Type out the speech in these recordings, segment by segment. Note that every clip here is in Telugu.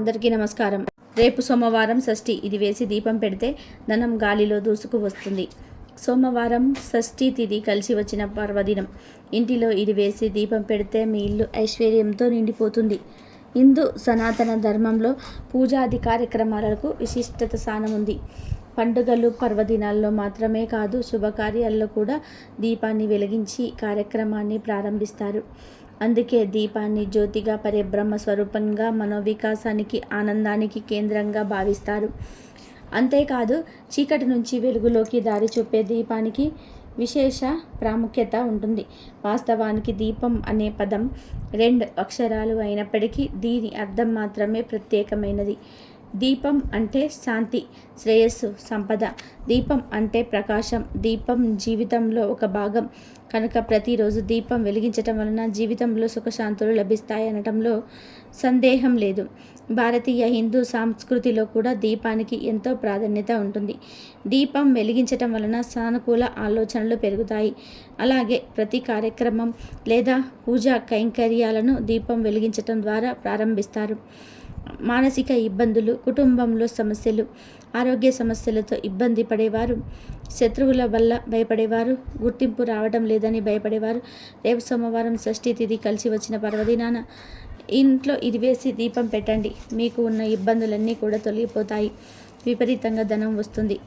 అందరికీ నమస్కారం. రేపు సోమవారం షష్ఠి. ఇది వేసి దీపం పెడితే ధనం గాలిలో దూసుకు వస్తుంది. సోమవారం షష్ఠి తిథి కలిసి వచ్చిన పర్వదినం. ఇంటిలో ఇది వేసి దీపం పెడితే మీ ఇల్లు ఐశ్వర్యంతో నిండిపోతుంది. హిందూ సనాతన ధర్మంలో పూజాది కార్యక్రమాలకు విశిష్టత స్థానం ఉంది. పండుగలు పర్వదినాల్లో మాత్రమే కాదు శుభకార్యాల్లో కూడా దీపాన్ని వెలిగించి కార్యక్రమాన్ని ప్రారంభిస్తారు. అందుకే దీపాన్ని జ్యోతిగా పరిబ్రహ్మ స్వరూపంగా మనోవికాసానికి ఆనందానికి కేంద్రంగా భావిస్తారు. అంతేకాదు చీకటి నుంచి వెలుగులోకి దారి చూపే దీపానికి విశేష ప్రాముఖ్యత ఉంటుంది. వాస్తవానికి దీపం అనే పదం రెండు అక్షరాలు అయినప్పటికీ దీని అర్థం మాత్రమే ప్రత్యేకమైనది. దీపం అంటే శాంతి శ్రేయస్సు సంపద. దీపం అంటే ప్రకాశం. దీపం జీవితంలో ఒక భాగం. కనుక ప్రతిరోజు దీపం వెలిగించటం వలన జీవితంలో సుఖశాంతులు లభిస్తాయనటంలో సందేహం లేదు. భారతీయ హిందూ సంస్కృతిలో కూడా దీపానికి ఎంతో ప్రాధాన్యత ఉంటుంది. దీపం వెలిగించటం వలన సానుకూల ఆలోచనలు పెరుగుతాయి. అలాగే ప్రతి కార్యక్రమం లేదా పూజా కైంకర్యాలను దీపం వెలిగించటం ద్వారా ప్రారంభిస్తారు. మానసిక ఇబ్బందులు కుటుంబంలో సమస్యలు ఆరోగ్య సమస్యలతో ఇబ్బంది పడేవారు. శత్రువుల వల్ల భయపడేవారు. గుర్తింపు రావడం లేదని భయపడేవారు. రేపు సోమవారం షష్ఠి తిథి కలిసి వచ్చిన పర్వదినాన ఇంట్లో ఇది వేసి దీపం పెట్టండి. మీకు ఉన్న ఇబ్బందులన్నీ కూడా తొలగిపోతాయి. విపరీతంగా ధనం వస్తుంది.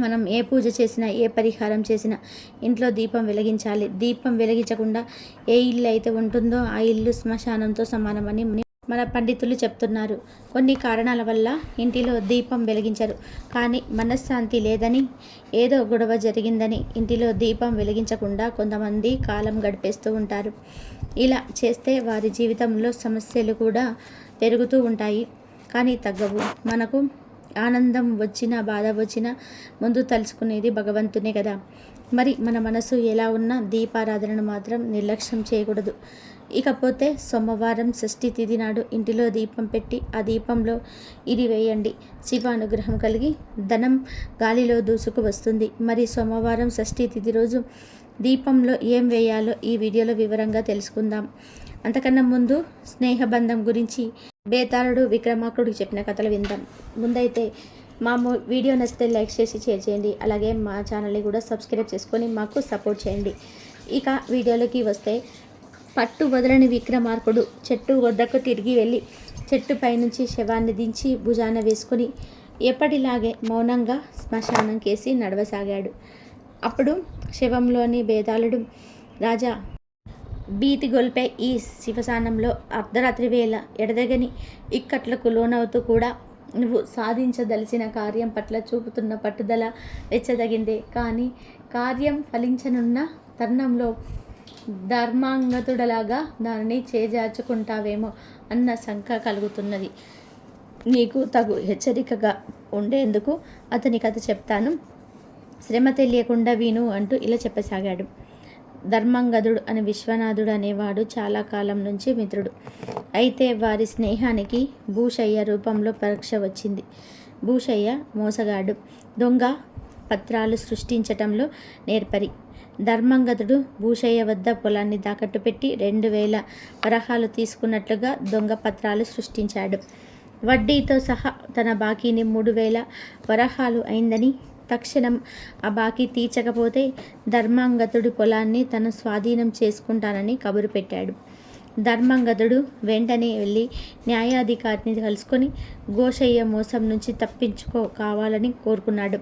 మనం ఏ పూజ చేసినా ఏ పరిహారం చేసినా ఇంట్లో దీపం వెలిగించాలి. దీపం వెలిగించకుండా ఏ ఇల్లు అయితే ఉంటుందో ఆ ఇల్లు శ్మశానంతో సమానమని మన పండితులు చెప్తున్నారు. కొన్ని కారణాల వల్ల ఇంటిలో దీపం వెలిగించరు. కానీ మనశ్శాంతి లేదని ఏదో గొడవ జరిగిందని ఇంటిలో దీపం వెలిగించకుండా కొంతమంది కాలం గడిపేస్తూ ఉంటారు. ఇలా చేస్తే వారి జీవితంలో సమస్యలు కూడా పెరుగుతూ ఉంటాయి. కానీ తగ్గవు. మనకు ఆనందం వచ్చినా బాధ వచ్చినా ముందు తలుచుకునేది భగవంతునే కదా. మరి మన మనసు ఎలా ఉన్నా దీపారాధనను మాత్రం నిర్లక్ష్యం చేయకూడదు. ఇకపోతే సోమవారం షష్ఠి తిథి నాడు ఇంటిలో దీపం పెట్టి ఆ దీపంలో ఇది వేయండి. శివ అనుగ్రహం కలిగి ధనం గాలిలో దూసుకు వస్తుంది. మరి సోమవారం షష్ఠి తిథి రోజు దీపంలో ఏం వేయాలో ఈ వీడియోలో వివరంగా తెలుసుకుందాం. అంతకన్నా ముందు స్నేహబంధం గురించి బేతాళుడు విక్రమార్కుడికి చెప్పిన కథలు విందాం. ముందైతే మా వీడియో నచ్చితే లైక్ చేసి షేర్ చేయండి. అలాగే మా ఛానల్ని కూడా సబ్స్క్రైబ్ చేసుకొని మాకు సపోర్ట్ చేయండి. ఇక వీడియోలోకి వస్తే పట్టు వదలని విక్రమార్కుడు చెట్టు వద్దకు తిరిగి వెళ్ళి చెట్టు పైనుంచి శవాన్ని దించి భుజాన వేసుకొని ఎప్పటిలాగే మౌనంగా శ్మశానం కేసి నడవసాగాడు. అప్పుడు శవంలోని బేతాళుడు రాజా భీతి గొల్పే ఈ శివశానంలో అర్ధరాత్రి వేళ ఎడదగని ఇక్కట్లకు లోనవుతూ కూడా నువ్వు సాధించదలిసిన కార్యం పట్ల చూపుతున్న పట్టుదల వెచ్చదగిందే. కానీ కార్యం ఫలించనున్న తరుణంలో ధర్మాంగతుడలాగా దానిని చేజార్చుకుంటావేమో అన్న శంక కలుగుతున్నది. నీకు తగు హెచ్చరికగా ఉండేందుకు అతని కథ చెప్తాను. శ్రమ తెలియకుండా విను అంటూ ఇలా చెప్పసాగాడు. ధర్మంగదుడు అని విశ్వనాథుడు అనేవాడు చాలా కాలం నుంచి మిత్రుడు. అయితే వారి స్నేహానికి భూషయ్య రూపంలో పరీక్ష వచ్చింది. భూషయ్య మోసగాడు. దొంగ పత్రాలు సృష్టించటంలో నేర్పరి. ధర్మంగతుడు భూషయ్య వద్ద పొలాన్ని తాకట్టు పెట్టి రెండు వేల వరహాలు తీసుకున్నట్లుగా దొంగ పత్రాలు సృష్టించాడు. వడ్డీతో సహా తన బాకీని మూడు వేల వరహాలు అయిందని తక్షణం ఆ బాకీ తీర్చకపోతే ధర్మాంగతుడి పొలాన్ని తన స్వాధీనం చేసుకుంటానని కబురు పెట్టాడు. ధర్మాంగదుడు వెంటనే వెళ్ళి న్యాయాధికారిని కలుసుకొని గోషయ్య మోసం నుంచి తప్పించుకో కావాలని కోరుకున్నాడు.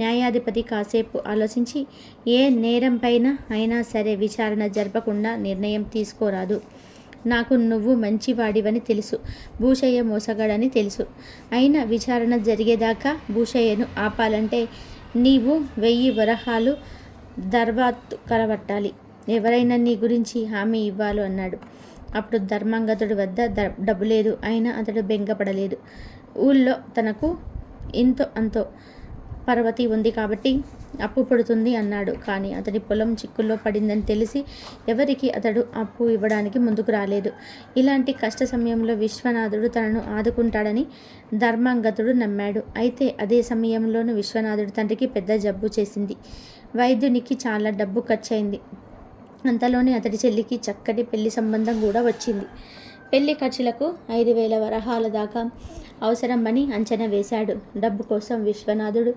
న్యాయాధిపతి కాసేపు ఆలోచించి ఏ నేరం పైన అయినా సరే విచారణ జరపకుండా నిర్ణయం తీసుకోరాదు. నాకు నువ్వు మంచివాడివని తెలుసు భూషయ్య మోసగాడని తెలుసు. అయినా విచారణ జరిగేదాకా భూషయ్యను ఆపాలంటే నీవు వెయ్యి వరహాలు దర్వాత్ కలబట్టాలి ఎవరైనా నీ గురించి హామీ ఇవ్వాలో అన్నాడు. అప్పుడు ధర్మాంగతుడి వద్ద డబ్బు లేదు. అయినా అతడు బెంగపడలేదు. ఊళ్ళో తనకు ఇంతో అంతో పర్వతి ఉంది కాబట్టి అప్పు పడుతుంది అన్నాడు. కానీ అతడి పొలం చిక్కుల్లో పడిందని తెలిసి ఎవరికి అతడు అప్పు ఇవ్వడానికి ముందుకు రాలేదు. ఇలాంటి కష్ట సమయంలో విశ్వనాథుడు తనను ఆదుకుంటాడని ధర్మాంగతుడు నమ్మాడు. అయితే అదే సమయంలోనూ విశ్వనాథుడు తండ్రికి పెద్ద జబ్బు చేసింది. వైద్యునికి చాలా డబ్బు ఖర్చయింది. అంతలోనే అతడి చెల్లికి చక్కటి పెళ్ళి సంబంధం కూడా వచ్చింది. పెళ్ళి ఖర్చులకు ఐదు వేల వరహాల దాకా అవసరమని అంచనా వేశాడు. డబ్బు కోసం విశ్వనాథుడు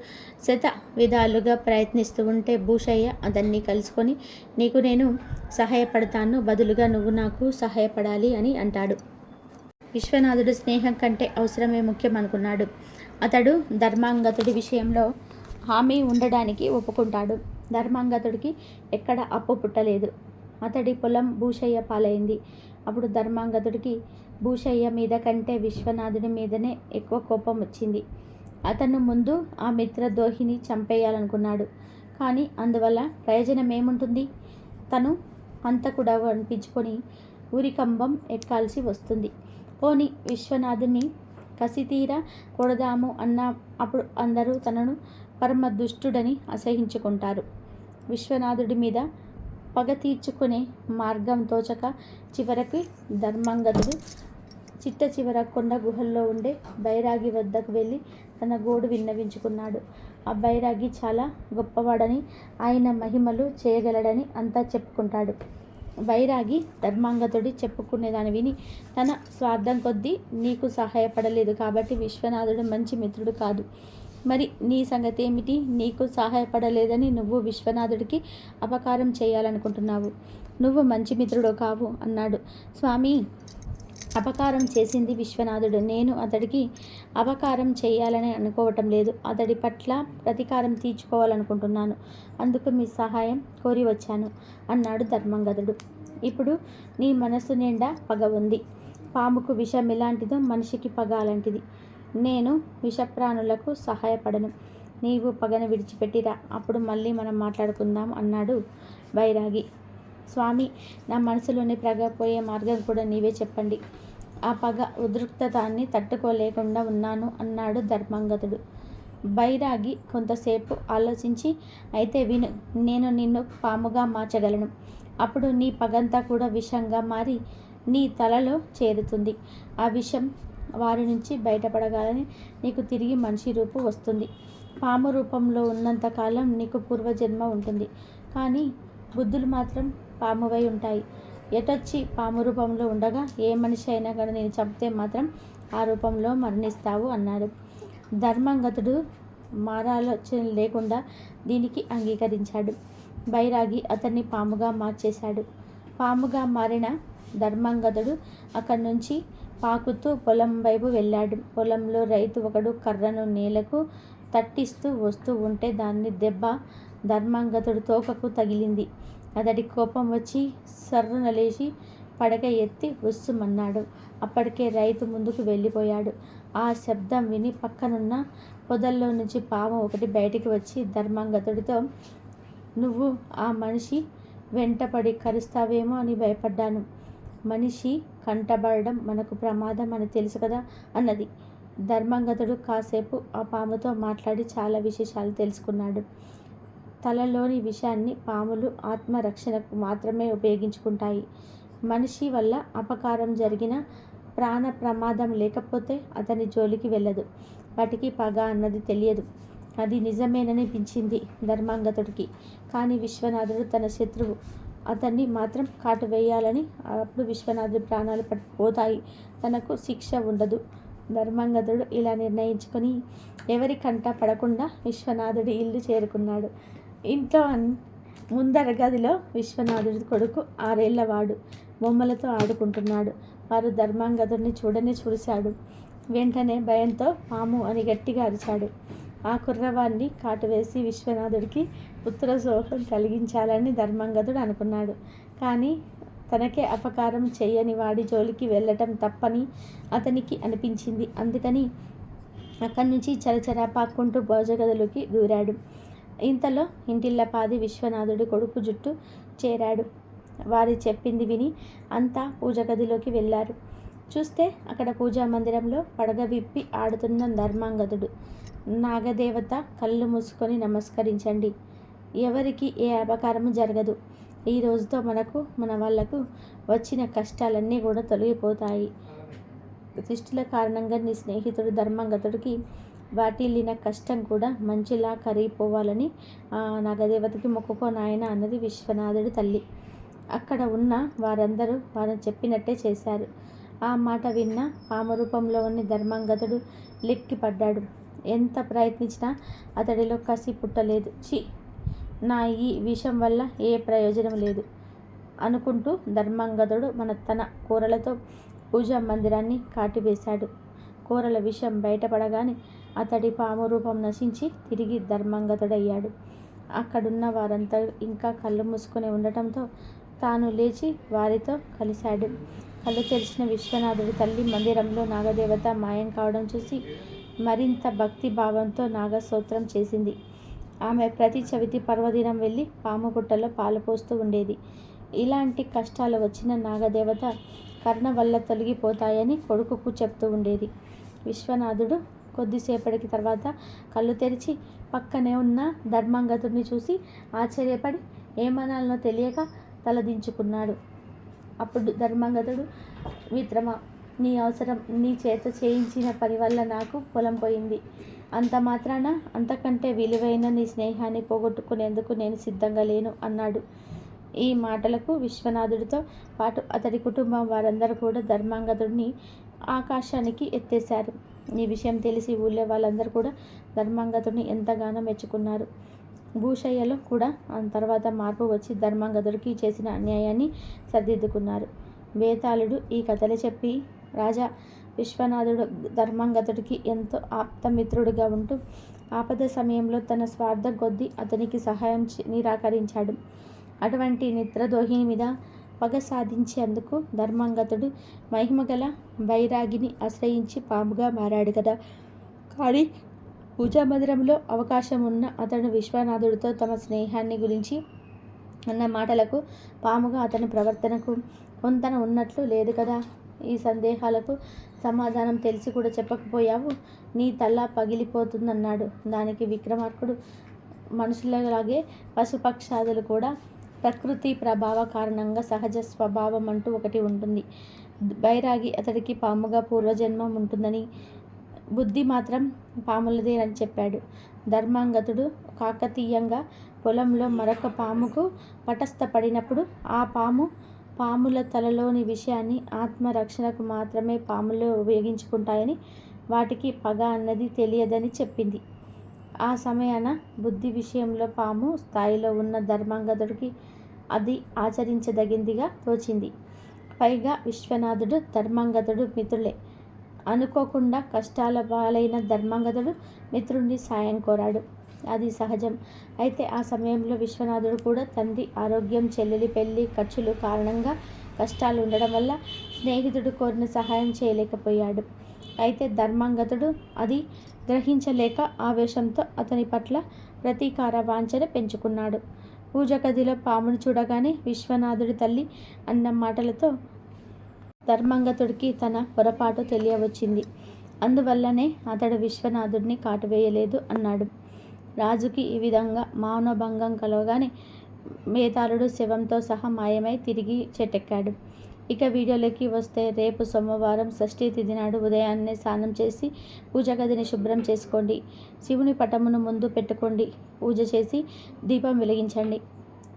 శత విధాలుగా ప్రయత్నిస్తూ ఉంటే భూషయ్య అతన్ని కలుసుకొని నీకు నేను సహాయపడతాను బదులుగా నువ్వు నాకు సహాయపడాలి అని అంటాడు. విశ్వనాథుడు స్నేహం కంటే అవసరమే ముఖ్యం అనుకున్నాడు. అతడు ధర్మాంగతుడి విషయంలో హామీ ఉండడానికి ఒప్పుకుంటాడు. ధర్మాంగతుడికి ఎక్కడ అప్పు పుట్టలేదు. అతడి పొలం భూషయ్య పాలైంది. అప్పుడు ధర్మాంగతుడికి భూషయ్య మీద కంటే విశ్వనాథుడి మీదనే ఎక్కువ కోపం వచ్చింది. అతను ముందు ఆ మిత్రద్రోహిని చంపేయాలనుకున్నాడు. కానీ అందువల్ల ప్రయోజనం ఏముంటుంది? తను హంతకుడు అనిపించుకొని ఉరికంబం ఎక్కాల్సి వస్తుంది. పోని విశ్వనాథుని కసితీర కొడదాము అన్న అప్పుడు అందరూ తనను పరమ దుష్టుడని అసహించుకుంటారు. విశ్వనాథుడి మీద పగ తీర్చుకునే మార్గం తోచక చివరికి ధర్మంగతుడు చిట్ట చివర కొండ గుహల్లో ఉండే బైరాగి వద్దకు వెళ్ళి తన గోడు విన్నవించుకున్నాడు. ఆ బైరాగి చాలా గొప్పవాడని ఆయన మహిమలు చేయగలడని అంతా చెప్పుకుంటాడు. బైరాగి ధర్మాంగతుడి చెప్పుకునేదాన్ని విని తన స్వార్థం కొద్దీ నీకు సహాయపడలేదు కాబట్టి విశ్వనాథుడు మంచి మిత్రుడు కాదు. మరి నీ సంగతి ఏమిటి? నీకు సహాయపడలేదని నువ్వు విశ్వనాథుడికి అపకారం చేయాలనుకుంటున్నావు. నువ్వు మంచి మిత్రుడు కావు అన్నాడు. స్వామి అపకారం చేసింది విశ్వనాథుడు. నేను అతడికి అపకారం చేయాలని అనుకోవటం లేదు. అతడి పట్ల ప్రతీకారం తీర్చుకోవాలనుకుంటున్నాను. అందుకు మీ సహాయం కోరి వచ్చాను అన్నాడు ధర్మంగదుడు. ఇప్పుడు నీ మనస్సు నిండా పగ ఉంది. పాముకు విషం ఎలాంటిదో మనిషికి పగ అలాంటిది. నేను విషప్రాణులకు సహాయపడను. నీవు పగను విడిచిపెట్టిరా. అప్పుడు మళ్ళీ మనం మాట్లాడుకుందాం అన్నాడు బైరాగి. స్వామి నా మనసులోని ప్రగపోయే మార్గం కూడా నీవే చెప్పండి. ఆ పగ ఉద్రిక్తతాన్ని తట్టుకోలేకుండా ఉన్నాను అన్నాడు ధర్మంగతుడు. బైరాగి కొంతసేపు ఆలోచించి అయితే విను నేను నిన్ను పాముగా మార్చగలను. అప్పుడు నీ పగంతా కూడా విషంగా మారి నీ తలలో చేరుతుంది. ఆ విషం వారి నుంచి బయటపడగాలని నీకు తిరిగి మనిషి రూపు వస్తుంది. పాము రూపంలో ఉన్నంతకాలం నీకు పూర్వజన్మ ఉంటుంది. కానీ బుద్ధులు మాత్రం పామువై ఉంటాయి. ఎటొచ్చి పాము రూపంలో ఉండగా ఏ మనిషి అయినా కానీ నేను చంపితే మాత్రం ఆ రూపంలో మరణిస్తావు అన్నాడు. ధర్మంగతుడు మారాలోచన లేకుండా దీనికి అంగీకరించాడు. బైరాగి అతన్ని పాముగా మార్చేశాడు. పాముగా మారిన ధర్మంగతుడు అక్కడి నుంచి పాకుతూ పొలం వైపు వెళ్ళాడు. పొలంలో రైతు ఒకడు కర్రను నేలకు తట్టిస్తూ వస్తూ ఉంటే దాన్ని దెబ్బ ధర్మాంగతుడు తోకకు తగిలింది. అతడి కోపం వచ్చి సర్రున లేచి పడక ఎత్తి ఉస్సుమన్నాడు అప్పటికే రైతు ముందుకు వెళ్ళిపోయాడు. ఆ శబ్దం విని పక్కనున్న పొదల్లో నుంచి పాము ఒకటి బయటికి వచ్చి ధర్మాంగతుడితో నువ్వు ఆ మనిషి వెంటపడి కరుస్తావేమో అని భయపడ్డాను. మనిషి కంటబడడం మనకు ప్రమాదం అని తెలుసు కదా అన్నది. ధర్మంగతుడు కాసేపు ఆ పాముతో మాట్లాడి చాలా విశేషాలు తెలుసుకున్నాడు. తలలోని విషయాన్ని పాములు ఆత్మరక్షణకు మాత్రమే ఉపయోగించుకుంటాయి. మనిషి వల్ల అపకారం జరిగిన ప్రాణ ప్రమాదం లేకపోతే అతని జోలికి వెళ్ళదు. వాటికి పగ అన్నది తెలియదు. అది నిజమేననిపించింది ధర్మాంగతుడికి. కానీ విశ్వనాథుడు తన శత్రువు అతన్ని మాత్రం కాటు వేయాలని అప్పుడు విశ్వనాథుడి ప్రాణాలు పోతాయి తనకు శిక్ష ఉండదు. ధర్మంగతుడు ఇలా నిర్ణయించుకొని ఎవరి కంట పడకుండా విశ్వనాథుడి ఇల్లు చేరుకున్నాడు. ఇంట్లో ముందర గదిలో విశ్వనాథుడి కొడుకు ఆరేళ్ళవాడు. బొమ్మలతో ఆడుకుంటున్నాడు. వారు ధర్మాంగదుడిని చూడని చూశాడు. వెంటనే భయంతో పాము అని గట్టిగా అరిచాడు. ఆ కుర్రవాన్ని కాటువేసి విశ్వనాథుడికి పుత్రశోకం కలిగించాలని ధర్మంగతుడు అనుకున్నాడు. కానీ తనకే అపకారం చేయని వాడి జోలికి వెళ్ళటం తప్పని అతనికి అనిపించింది. అందుకని అక్కడి నుంచి చరచరా పాక్కుంటూ భోజగదులకి దూరాడు. ఇంతలో ఇంటిల్లపాది విశ్వనాథుడి కొడుకు జుట్టు చేరాడు. వారి చెప్పింది విని అంతా పూజ గదిలోకి వెళ్ళారు. చూస్తే అక్కడ పూజా మందిరంలో పడగ విప్పి ఆడుతున్న ధర్మాంగదుడు నాగదేవత కళ్ళు మూసుకొని నమస్కరించండి. ఎవరికి ఏ అపకారము జరగదు. ఈ రోజుతో మనకు మన వాళ్ళకు వచ్చిన కష్టాలన్నీ కూడా తొలగిపోతాయి. సృష్టిల కారణంగా నీ స్నేహితుడు ధర్మంగతుడికి వాటిల్లిన కష్టం కూడా మంచిలా కరిగిపోవాలని నాగదేవతకి మొక్కుకోనాయన అన్నది విశ్వనాథుడి తల్లి. అక్కడ ఉన్న వారందరూ వారు చెప్పినట్టే చేశారు. ఆ మాట విన్న పాము రూపంలో ఉన్న ధర్మాంగతుడు లెక్కిపడ్డాడు. ఎంత ప్రయత్నించినా అతడిలో కసి పుట్టలేదు. చి నా ఈ విషం వల్ల ఏ ప్రయోజనం లేదు. అనుకుంటూ ధర్మాంగదుడు మన తన కూరలతో పూజా మందిరాన్ని కాటివేశాడు. కూరల విషయం బయటపడగానే అతడి పాము రూపం నశించి తిరిగి ధర్మాంగతుడయ్యాడు అక్కడున్న వారంతా ఇంకా కళ్ళు మూసుకొని ఉండటంతో తాను లేచి వారితో కలిశాడు. కళ్ళు తెరిచిన విశ్వనాథుడి తల్లి మందిరంలో నాగదేవత మాయం కావడం చూసి మరింత భక్తి భావంతో నాగస్తోత్రం చేసింది. ఆమె ప్రతి చవితి పర్వదినం వెళ్ళి పాము బుట్టలో పాలు పోస్తూ ఉండేది. ఇలాంటి కష్టాలు వచ్చిన నాగదేవత కర్ణ వల్ల తొలగిపోతాయని కొడుకుకు చెప్తూ ఉండేది. విశ్వనాథుడు కొద్దిసేపటికి తర్వాత కళ్ళు తెరిచి పక్కనే ఉన్న ధర్మాంగతుడిని చూసి ఆశ్చర్యపడి ఏమనాలనో తెలియక తలదించుకున్నాడు. అప్పుడు ధర్మాంగతుడు మిత్రమా నీ అవసరం నీ చేత చేయించిన పని వల్ల నాకు పొలం పోయింది. అంత మాత్రాన అంతకంటే విలువైన నీ స్నేహాన్ని పోగొట్టుకునేందుకు నేను సిద్ధంగా లేను అన్నాడు. ఈ మాటలకు విశ్వనాథుడితో పాటు అతడి కుటుంబం వారందరూ కూడా ధర్మాంగతుడిని ఆకాశానికి ఎత్తేశారు. ఈ విషయం తెలిసి ఊళ్ళో వాళ్ళందరూ కూడా ధర్మాంగతుడిని ఎంతగానో మెచ్చుకున్నారు. భూషయ్యలో కూడా ఆ తర్వాత మార్పు వచ్చి ధర్మాంగదుడికి చేసిన అన్యాయాన్ని సరిదిద్దుకున్నారు. బేతాళుడు ఈ కథలు చెప్పి రాజా విశ్వనాథుడు ధర్మాంగతుడికి ఎంతో ఆప్తమిత్రుడిగా ఉంటూ ఆపద సమయంలో తన స్వార్థం కొద్దీ అతనికి సహాయం నిరాకరించాడు. అటువంటి నిద్రదోహిని మీద పగ సాధించేందుకు ధర్మాంగతుడు మహిమగల బైరాగిని ఆశ్రయించి పాముగా మారాడు కదా. కానీ పూజా మందిరంలో అవకాశం ఉన్న అతను విశ్వనాథుడితో తమ స్నేహాన్ని గురించి అన్న మాటలకు పాముగా అతని ప్రవర్తనకు పొంతన ఉన్నట్లు లేదు కదా. ఈ సందేహాలకు సమాధానం తెలిసి కూడా చెప్పకపోయావు. నీ తల పగిలిపోతుందన్నాడు. దానికి విక్రమార్కుడు మనుషులలాగే పశుపక్షాదులు కూడా ప్రకృతి ప్రభావ కారణంగా సహజ స్వభావం అంటూ ఒకటి ఉంటుంది. బైరాగి అతడికి పాముగా పూర్వజన్మం ఉంటుందని బుద్ధి మాత్రం పాములదే అని చెప్పాడు. ధర్మాంగతుడు కాకతీయంగా పొలంలో మరొక పాముకు పటస్థపడినప్పుడు ఆ పాము పాముల తలలోని విషయాన్ని ఆత్మరక్షణకు మాత్రమే పాములు ఉపయోగించుకుంటాయని వాటికి పగ అన్నది తెలియదని చెప్పింది. ఆ సమయాన బుద్ధి విషయంలో పాము స్థాయిలో ఉన్న ధర్మాంగదుడికి అది ఆచరించదగిందిగా తోచింది. పైగా విశ్వనాథుడు ధర్మాంగదుడు మిత్రులే. అనుకోకుండా కష్టాల పాలైన ధర్మాంగదుడు మిత్రుడిని సాయం కోరాడు. అది సహజం. అయితే ఆ సమయంలో విశ్వనాథుడు కూడా తండ్రి ఆరోగ్యం చెల్లెలి పెళ్ళి ఖర్చులు కారణంగా కష్టాలు ఉండడం వల్ల స్నేహితుడు కోరిన సహాయం చేయలేకపోయాడు. అయితే ధర్మాంగతుడు అది గ్రహించలేక ఆవేశంతో అతని పట్ల ప్రతీకార వాంఛన పెంచుకున్నాడు. పూజ గదిలో పామును చూడగానే విశ్వనాథుడి తల్లి అన్న మాటలతో ధర్మాంగతుడికి తన పొరపాటు తెలియవచ్చింది. అందువల్లనే అతడు విశ్వనాథుడిని కాటువేయలేదు అన్నాడు. రాజుకి ఈ విధంగా మౌనభంగం కలవగానే మేతాళుడు శవంతో సహా మాయమై తిరిగి చెట్టెక్కాడు ఇక వీడియోలోకి వస్తే రేపు సోమవారం షష్ఠీ తిథి నాడు ఉదయాన్నే స్నానం చేసి పూజ గదిని శుభ్రం చేసుకోండి. శివుని పటమును ముందు పెట్టుకోండి. పూజ చేసి దీపం వెలిగించండి.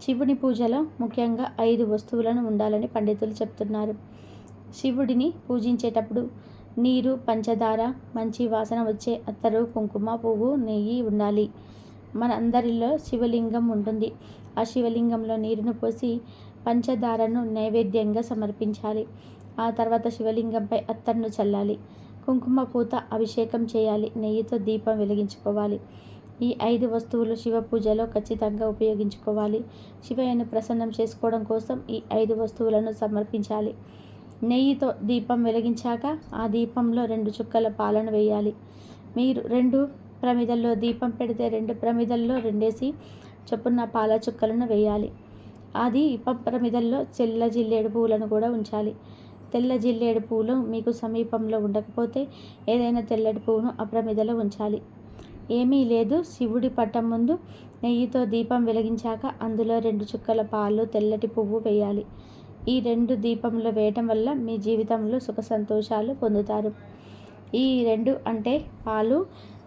శివుని పూజలో ముఖ్యంగా ఐదు వస్తువులను ఉండాలని పండితులు చెప్తున్నారు. శివుడిని పూజించేటప్పుడు నీరు పంచదార మంచి వాసన వచ్చే అత్తరు కుంకుమ పువ్వు నెయ్యి ఉండాలి. మన అందరిలో శివలింగం ఉంటుంది. ఆ శివలింగంలో నీరును పోసి పంచదారను నైవేద్యంగా సమర్పించాలి. ఆ తర్వాత శివలింగంపై అత్తర్ను చల్లాలి. కుంకుమ పూత అభిషేకం చేయాలి. నెయ్యితో దీపం వెలిగించుకోవాలి. ఈ ఐదు వస్తువులు శివ పూజలో ఖచ్చితంగా ఉపయోగించుకోవాలి. శివయ్యను ప్రసన్నం చేసుకోవడం కోసం ఈ ఐదు వస్తువులను సమర్పించాలి. నెయ్యితో దీపం వెలిగించాక ఆ దీపంలో రెండు చుక్కల పాలను వేయాలి. మీరు రెండు ప్రమిదల్లో దీపం పెడితే రెండు ప్రమిదల్లో రెండేసి చొప్పున పాల చుక్కలను వేయాలి. అది ప్రమిదల్లో చెల్ల జిల్లేడు పువ్వులను కూడా ఉంచాలి. తెల్ల జిల్లేడు పువ్వులు మీకు సమీపంలో ఉండకపోతే ఏదైనా తెల్లటి పువ్వును అప్రమిదలో ఉంచాలి. ఏమీ లేదు. శివుడి పట్టం ముందు నెయ్యితో దీపం వెలిగించాక అందులో రెండు చుక్కల పాలు తెల్లటి పువ్వు వేయాలి. ఈ రెండు దీపంలో వేయటం వల్ల మీ జీవితంలో సుఖ సంతోషాలు పొందుతారు. ఈ రెండు అంటే పాలు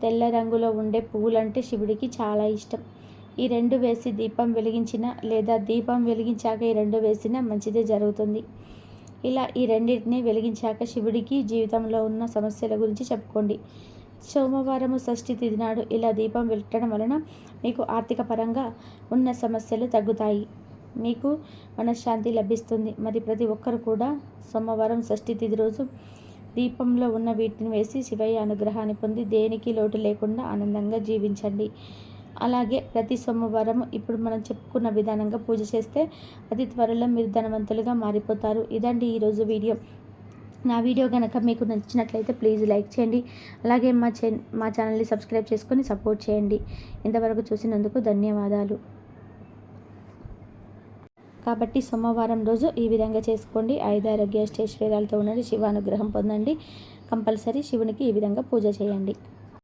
తెల్ల రంగులో ఉండే పువ్వులంటే శివుడికి చాలా ఇష్టం. ఈ రెండు వేసి దీపం వెలిగించిన లేదా దీపం వెలిగించాక ఈ రెండు వేసినా మంచిదే జరుగుతుంది. ఇలా ఈ రెండింటిని వెలిగించాక శివుడికి జీవితంలో ఉన్న సమస్యల గురించి చెప్పుకోండి. సోమవారము షష్ఠి తిథి నాడు ఇలా దీపం పెట్టడం వలన మీకు ఆర్థిక పరంగా ఉన్న సమస్యలు తగ్గుతాయి. మీకు మనశ్శాంతి లభిస్తుంది. మరి ప్రతి ఒక్కరు కూడా సోమవారం షష్ఠి తిథి రోజు దీపంలో ఉన్న వీటిని వేసి శివయ్య అనుగ్రహాన్ని పొంది దేనికి లోటు లేకుండా ఆనందంగా జీవించండి. అలాగే ప్రతి సోమవారం ఇప్పుడు మనం చెప్పుకున్న విధానంగా పూజ చేస్తే అతి త్వరలో మీరు ధనవంతులుగా మారిపోతారు. ఇదండి ఈరోజు వీడియో. నా వీడియో కనుక మీకు నచ్చినట్లయితే ప్లీజ్ లైక్ చేయండి. అలాగే మా చే మా ఛానల్ని సబ్స్క్రైబ్ చేసుకొని సపోర్ట్ చేయండి. ఇంతవరకు చూసినందుకు ధన్యవాదాలు. కాబట్టి సోమవారం రోజు ఈ విధంగా చేసుకోండి. ఐదారోగ్య అష్టైశ్వర్యాలతో ఉండండి. శివానుగ్రహం పొందండి. కంపల్సరీ శివునికి ఈ విధంగా పూజ చేయండి.